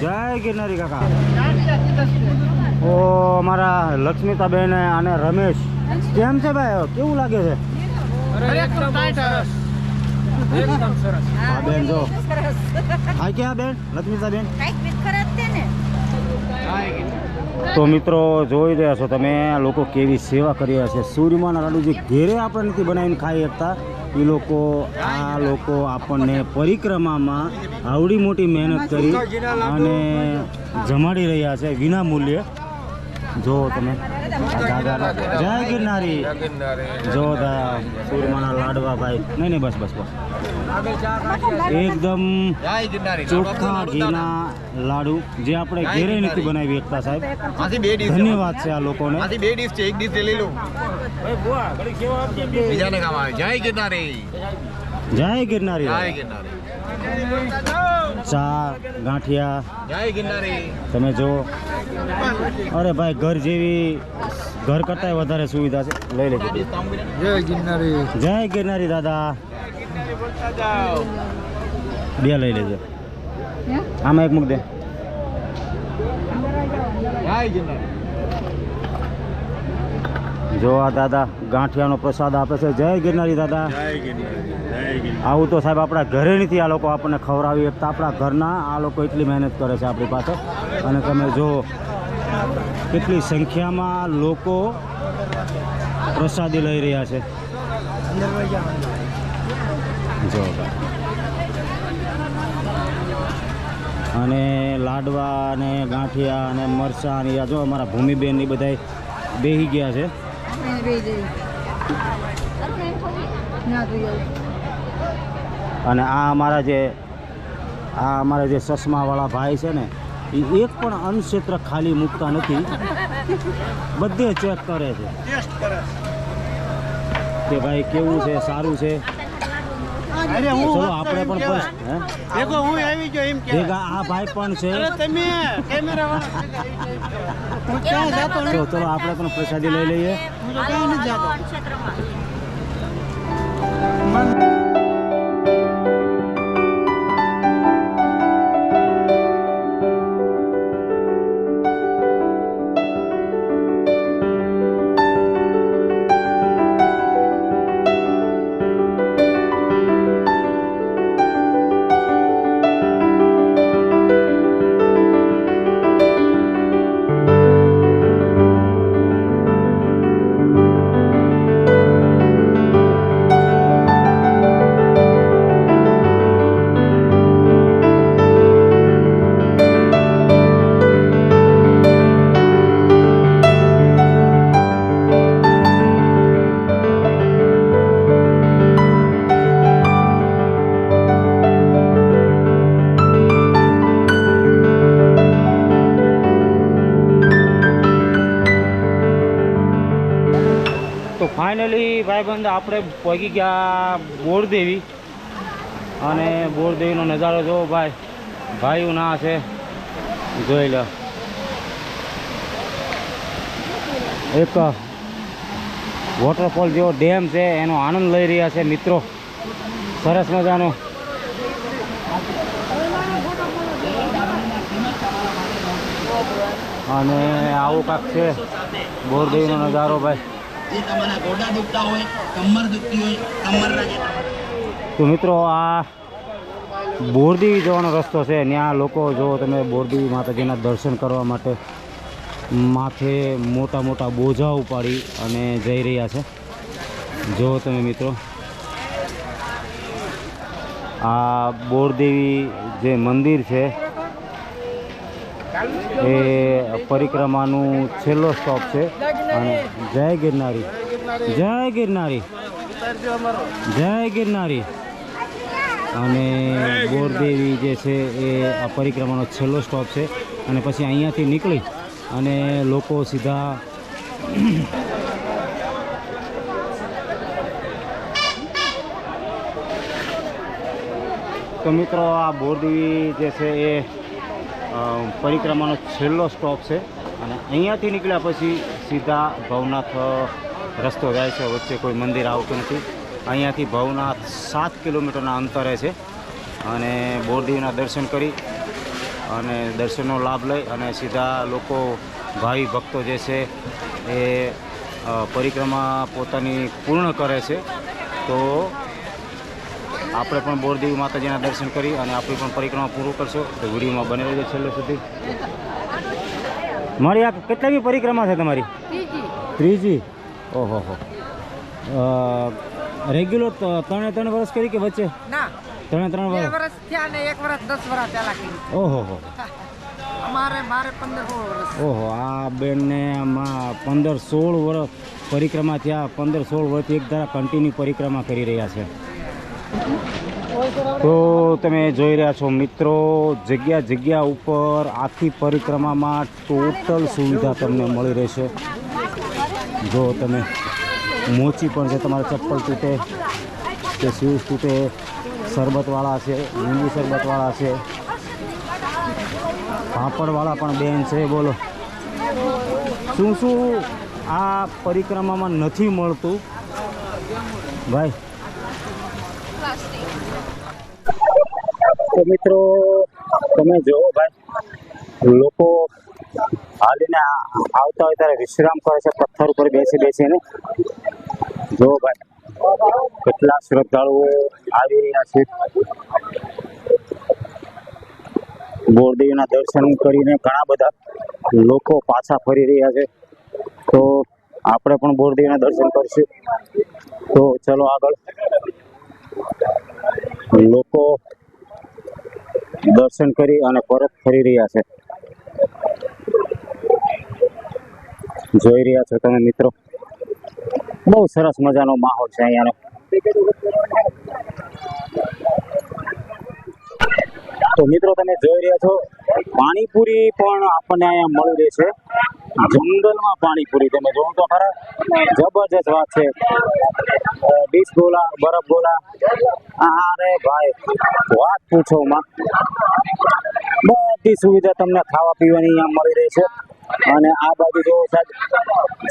જય ગિરનારી કાકા. ઓ અમારા લક્ષ્મીતાબેન અને રમેશ. કેમ છે ભાઈ? કેવું લાગે છે હા બેન જો. હા ક્યાં બેન? લક્ષ્મીતાબેન? તો મિત્રો જોઈ રહ્યા છો તમે આ લોકો કેવી સેવા કરી રહ્યા છે. સૂર્યમાના લાડુ જે ઘેરે આપણે નથી બનાવીને ખાઈ શકતા. એ લોકો આ લોકો આપણને પરિક્રમામાં આવડી મોટી મહેનત કરી અને જમાડી રહ્યા છે વિના મૂલ્યે. જો તમે જય ગિરનારી. જો સૂર્યમાના લાડવા ભાઈ. નહીં નહીં બસ બસ બસ. એકદમ ચોખ્ખા ઘીના લાડુ જે આપણે ઘેરે નથી બનાવી એકતા સાહેબ. આથી બે ડીશ ધન્યવાદ છે. આ લોકોને. બે ડીશ છે. એક ડીશ લઈ લો બીજાને કામ આવે. જય ગિરનારી. જય ગિરનારી જય ગિરનારી. ચા ગાંઠિયા. જય ગિરનારી. તમે જો. અરે ભાઈ ઘર જેવી ઘર કરતાંય વધારે સુવિધા છે. લઈ લેજો. જય ગિરનારી. જય ગિરનારી દાદા. બે લઈ લેજો. આમાં એક મૂક દે. જો આ દાદા ગાંઠિયાનો પ્રસાદ આપે છે. જય ગિરનારી દાદા. જય ગિરનારી જય ગિરનારી. આવું તો સાહેબ આપણા ઘરે નથી આ લોકો આપણને ખવડાવી શકતા આપણા ઘરના આ લોકો એટલી મહેનત કરે છે આપણી પાસે. અને તમે જો કેટલી સંખ્યામાં લોકો પ્રસાદી લઈ રહ્યા છે. જો. અને લાડવા અને ગાંઠિયા અને મરચાં અને આ જો અમારા ભૂમિબેન એ બધા બેહી ગયા છે. અને આ અમારા જે આ અમારા જે ચશ્માવાળા ભાઈ છે ને એ એક પણ અન્નક્ષેત્ર ખાલી મૂકતા નથી. બધે ચેક કરે છે. કે ભાઈ કેવું છે સારું છે? ચલો આપણે પણ બસ હે? દેખો હું આવી ગયો એમ કે ભેગા આ ભાઈ પણ છે. અરે તમે કેમેરા હું ક્યાં જાતો તો ચલો આપણે પણ પ્રસાદી લઈ લઈએ. હું તો ક્યાં નથી જાતો. આપણે પહોંચી ગયા બોરદેવી. અને બોરદેવીનો નજારો જોવો ભાઈ. ભાઈઓ ના છે. જોઈ લો. એક વોટરફોલ જેવો ડેમ છે, એનો આનંદ લઈ રહ્યા છે મિત્રો. સરસ મજાનો. અને આવું કાંક છે બોરદેવીનો નજારો ભાઈ. જે તમારા ગોડા દુખતા હોય, કમર દુખતી હોય, કમરના તો મિત્રો આ બોરદેવી જવાનો રસ્તો છે. ત્યાં લોકો જો તમે બોરદેવી માતાજીના દર્શન કરવા માટે માથે મોટા મોટા બોજા ઉપાડી અને જઈ રહ્યા છે. જો તમે મિત્રો, આ બોરદેવી જે મંદિર છે એ પરિક્રમાનું છેલ્લો સ્ટોપ છે. અને જય ગિરનારી. જય ગિરનારી. જય ગિરનારી. અને બોરદેવી જે છે એ આ પરિક્રમાનો છેલ્લો સ્ટોપ છે. અને પછી અહીંયાથી નીકળી અને લોકો સીધા તો મિત્રો આ બોરદેવી જે છે એ પરિક્રમાનો છેલ્લો સ્ટોપ છે. અને અહીંયાથી નીકળ્યા પછી સીધા ભવનાથ રસ્તો જાય છે. વચ્ચે કોઈ મંદિર આવતું નથી. અહીંયાથી ભવનાથ સાત કિલોમીટરના અંતરે છે. અને બોરદેવીના દર્શન કરી અને દર્શનનો લાભ લઈ અને સીધા લોકો ભાવિ ભક્તો જે છે એ પરિક્રમા પોતાની પૂર્ણ કરે છે. તો આપણે પણ બોરદેવી માતાજીના દર્શન કરી અને આપણી પણ પરિક્રમા પૂરું કરશો. તો વિડીયોમાં બને રહેજો છેલ્લે સુધી. મારી આ કેટલામી પરિક્રમા છે તમારી? ત્રીજી. ઓહો હો. રેગ્યુલર ત્રણે ત્રણ વર્ષ કરી કે વચ્ચે? ત્રણે ત્રણ વર્ષ વર્ષ થયા ને એક વર્ષ દસ વર્ષ પહેલા ઓહો હો. અમારે મારે પંદર વર્ષ ઓહો આ બેનને પંદર સોળ વર્ષ પરિક્રમા થયા. પંદર સોળ વર્ષથી એક ધારા કન્ટિન્યુ પરિક્રમા કરી રહ્યા છે. તો તમે જોઈ રહ્યા છો મિત્રો, જગ્યા જગ્યા ઉપર આખી પરિક્રમામાં ટોટલ સુવિધા તમને મળી રહેશે. જો તમે મોચી પણ છે તમારે ચપ્પલ તૂટે, કે શૂઝ તૂટે, શરબતવાળા છે, લીંબુ શરબતવાળા છે, પાપડવાળા પણ બેન છે, બોલો. શું શું આ પરિક્રમામાં નથી મળતું? ભાઈ તો મિત્રો, તમે જુઓ ભાઈ, લોકો હાલીને આવતા હોય ત્યારે વિશ્રામ કરે છે, પથ્થર ઉપર બેસી બેસીને. જુઓ ભાઈ, કેટલા શ્રદ્ધાળુઓ આવી રહ્યા છે. બોરદેવીના દર્શન કરીને ઘણા બધા લોકો પાછા ફરી રહ્યા છે. તો આપણે પણ બોરદેવીના દર્શન કરશું. તો ચલો આગળ. લોકો દર્શન કરી અને પરત ફરી રહ્યા છે. જોઈ રહ્યા છો તમે મિત્રો? બહુ સરસ મજાનો માહોલ છે અહીંયાનો. તો મિત્રો તમે જોઈ રહ્યા છો, પાણીપુરી પણ આપણને અહીંયા મળી રહે છે. જંગલમાં પાણીપુરી તમે જોવો તો ખરા. જબરજસ્ત વાત છે. ડીશ ગોલા, બરફ ગોલા. અરે ભાઈ, વાત પૂછો માં. બધી સુવિધા તમને ખાવા પીવાની અહીંયા મળી રહે છે. અને આ બાજુ જો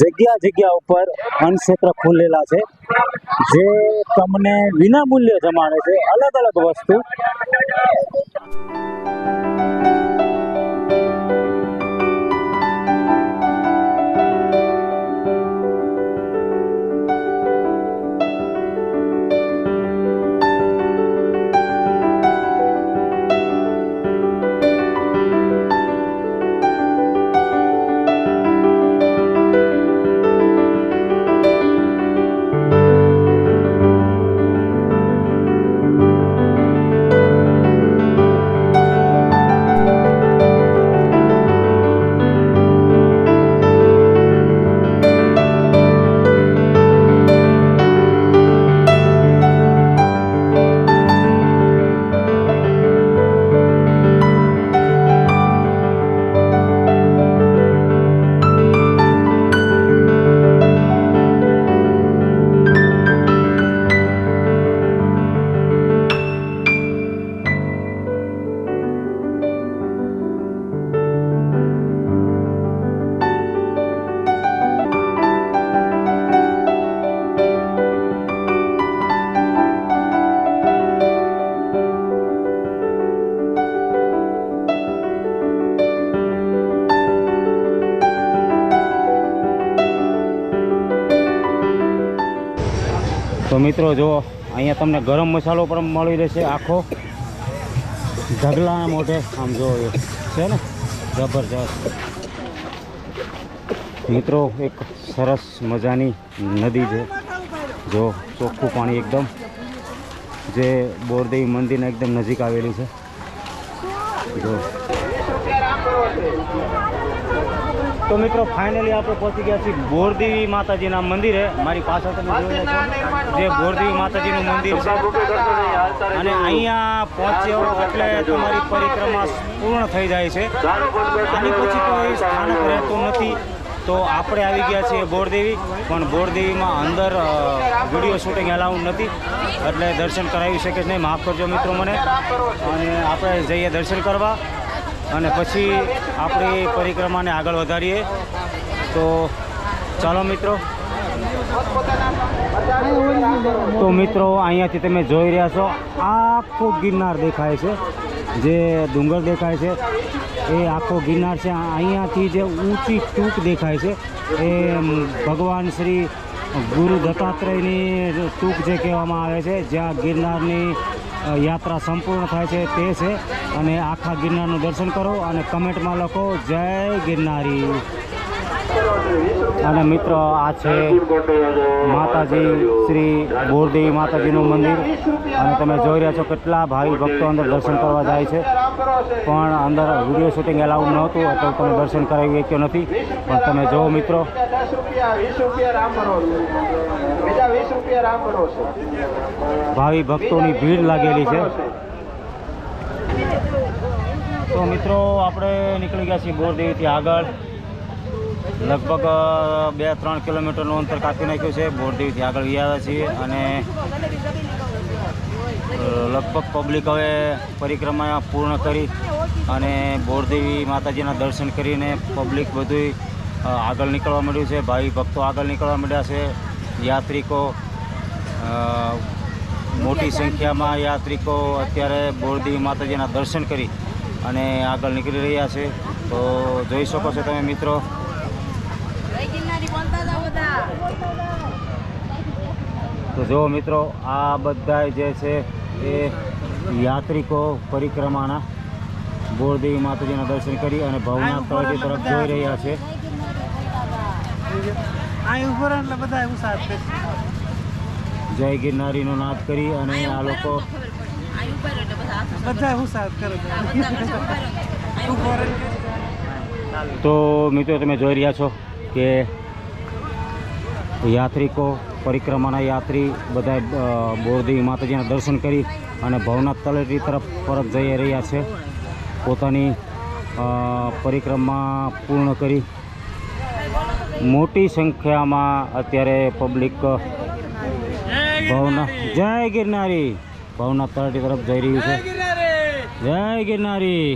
જગ્યા જગ્યા ઉપર અન્નક્ષેત્ર ખુલેલા છે. જે તમને વિના મૂલ્યે જમાડે છે. અલગ અલગ વસ્તુ. મિત્રો, જો અહીંયા તમને ગરમ મસાલો પણ મળી રહેશે આખો. ઢગલાના મોઢે, આમ જો છે ને, જબરજસ્ત. મિત્રો, એક સરસ મજાની નદી છે. જો ચોખ્ખું પાણી એકદમ, જે બોરદેવી મંદિરના એકદમ નજીક આવેલી છે. જો. તો મિત્રો ફાઇનલી આપણે પહોંચી ગયા છીએ બોરદેવી માતાજીના મંદિરે. મારી પાછળ તમે જોઈ રહ્યા જે બોરદેવી માતાજીનું મંદિર છે. અને અહીંયા પહોંચ્યો એટલે તમારી પરિક્રમા પૂર્ણ થઈ જાય છે. આની પછી કોઈ સ્થાનક રહેતું નથી. તો આપણે આવી ગયા છીએ બોરદેવી પણ બોરદેવીમાં અંદર વીડિયો શૂટિંગ એલાઉડ નથી. એટલે દર્શન કરાવી શકે નહીં. માફ કરજો મિત્રો મને. અને આપણે જઈએ દર્શન કરવા. અને પછી આપણી પરિક્રમાને આગળ વધારીએ. તો ચાલો મિત્રો. તો મિત્રો, અહીંયાથી તમે જોઈ રહ્યા છો, આખો ગિરનાર દેખાય છે. જે ડુંગર દેખાય છે, એ આખો ગિરનાર છે. અહીંયાથી જે ઊંચી ટૂંક દેખાય છે, એ ભગવાન શ્રી ગુરુ દત્તાત્રેયની ટૂંક જે કહેવામાં આવે છે, જ્યાં ગિરનારની યાત્રા સંપૂર્ણ થાય છે તે છે. અને આખા ગિરનારનું દર્શન કરો અને કમેન્ટમાં લખો, જય ગિરનારી. અને મિત્રો આ છે માતાજી શ્રી બોરદેવી માતાજીનું મંદિર. અને તમે જોઈ રહ્યા છો કેટલા ભાવિ ભક્તો અંદર દર્શન કરવા જાય છે. પણ અંદર વીડિયો શૂટિંગ એલાઉડ નહોતું એટલે તમે દર્શન કરાવી શક્યો નથી. પણ તમે જુઓ મિત્રો. ભાવિ ભક્તોની ભીડ લાગેલી છે. તો મિત્રો, આપણે નીકળી ગયા છીએ બોરદેવીથી આગળ. લગભગ બે ત્રણ કિલોમીટરનું અંતર કાપી નાખ્યું છે. બોરદેવીથી આગળ ગયા છીએ અને લગભગ પબ્લિક હવે પરિક્રમા પૂર્ણ કરી અને બોરદેવી માતાજીના દર્શન કરીને પબ્લિક બધું આગળ નીકળવા માંડ્યું છે. ભાવિ ભક્તો આગળ નીકળવા માંડ્યા છે. યાત્રિકો મોટી સંખ્યામાં યાત્રિકો અત્યારે બોરદેવી માતાજીના દર્શન કરી અને આગળ નીકળી રહ્યા છે. તો જોઈ શકો છો તમે મિત્રો તો જો મિત્રો આ બધા જે છે એ યાત્રિકો પરિક્રમાના. બોરદેવી માતાજીના દર્શન કરી અને ભવનાથ તળેટી તરફ જોઈ રહ્યા છે. જય ગિરનારીનો નાદ કરી અને આ લોકો તો મિત્રો તમે જોઈ રહ્યા છો કે યાત્રિકો, પરિક્રમાના યાત્રી બધા બોરદેવી માતાજીના દર્શન કરી અને ભવનાથ તળેટી તરફ પરત જઈ રહ્યા છે. પોતાની પરિક્રમા પૂર્ણ કરી. મોટી સંખ્યામાં અત્યારે પબ્લિક ભવના જય ગિરનારી, ભવનાથ તળેટી તરફ જઈ રહ્યું છે. જય ગિરનારી!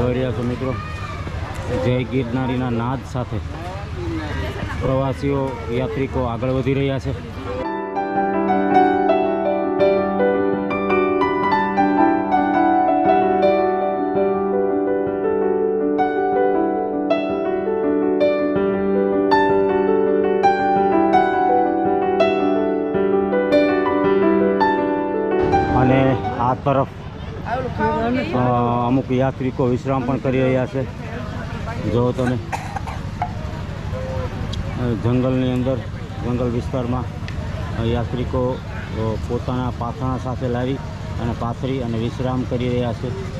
જોઈ રહ્યા છો મિત્રો. જય ગિરનારીના નાદ સાથે પ્રવાસીઓ, યાત્રિકો આગળ વધી રહ્યા છે. અને આ તરફ યાત્રિકો વિશ્રામ પણ કરી રહ્યા છે. જો તમે. જંગલની અંદર, જંગલ વિસ્તારમાં યાત્રિકો પોતાના પાથરણા સાથે લાવી અને પાથરી અને વિશ્રામ કરી રહ્યા છે.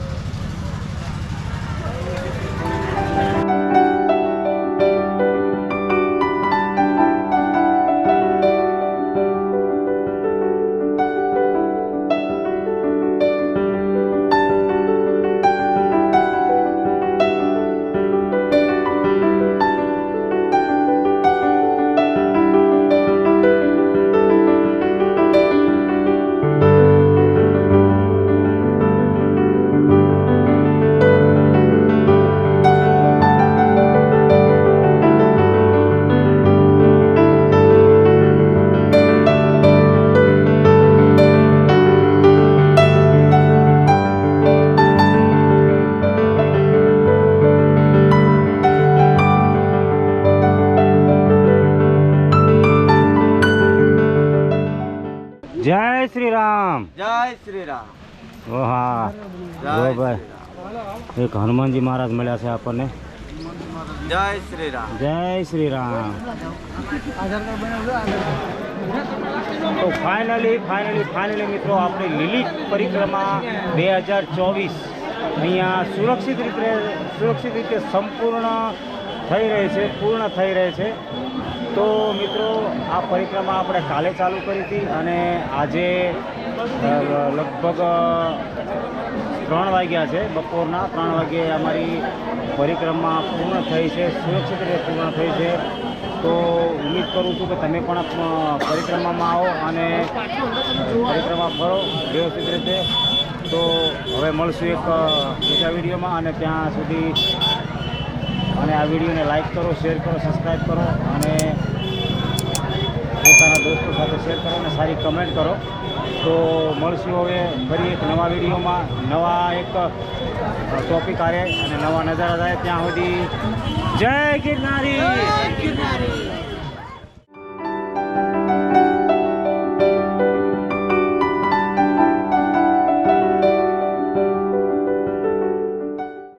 રામ. જય શ્રી રામ. ઓ હા. જો ભાઈ. એક હનુમાનજી મહારાજ મળ્યા છે આપણને. જય શ્રી રામ. જય શ્રી રામ. તો ફાઇનલી ફાઇનલી ફાઇનલી મિત્રો આપણી લીલી પરિક્રમા બે હજાર ચોવીસ અહીંયા સુરક્ષિત રીતે સુરક્ષિત રીતે સંપૂર્ણ થઈ રહી છે, પૂર્ણ થઈ રહી છે. તો મિત્રો, આ પરિક્રમા આપણે કાલે ચાલુ કરી હતી અને આજે લગભગ ત્રણ વાગ્યા છે, બપોરના ત્રણ વાગ્યે અમારી પરિક્રમા પૂર્ણ થઈ છે, સુરક્ષિત રીતે પૂર્ણ થઈ છે. તો ઉમ્મીદ કરું છું કે તમે પણ પરિક્રમામાં આવો અને પરિક્રમા ફરો વ્યવસ્થિત રીતે. તો હવે મળશું એક બીજા વિડીયોમાં અને ત્યાં સુધી અને આ વિડીયોને લાઇક કરો, શેર કરો સબસ્ક્રાઈબ કરો અને પોતાના દોસ્તો સાથે શેર કરો અને સારી કમેન્ટ કરો. તો મળશું હવે ફરી એક નવા વિડીયોમાં. નવા એક ટોપિક આવે અને નવા નજારા થાય ત્યાં સુધી જય ગિરનારી!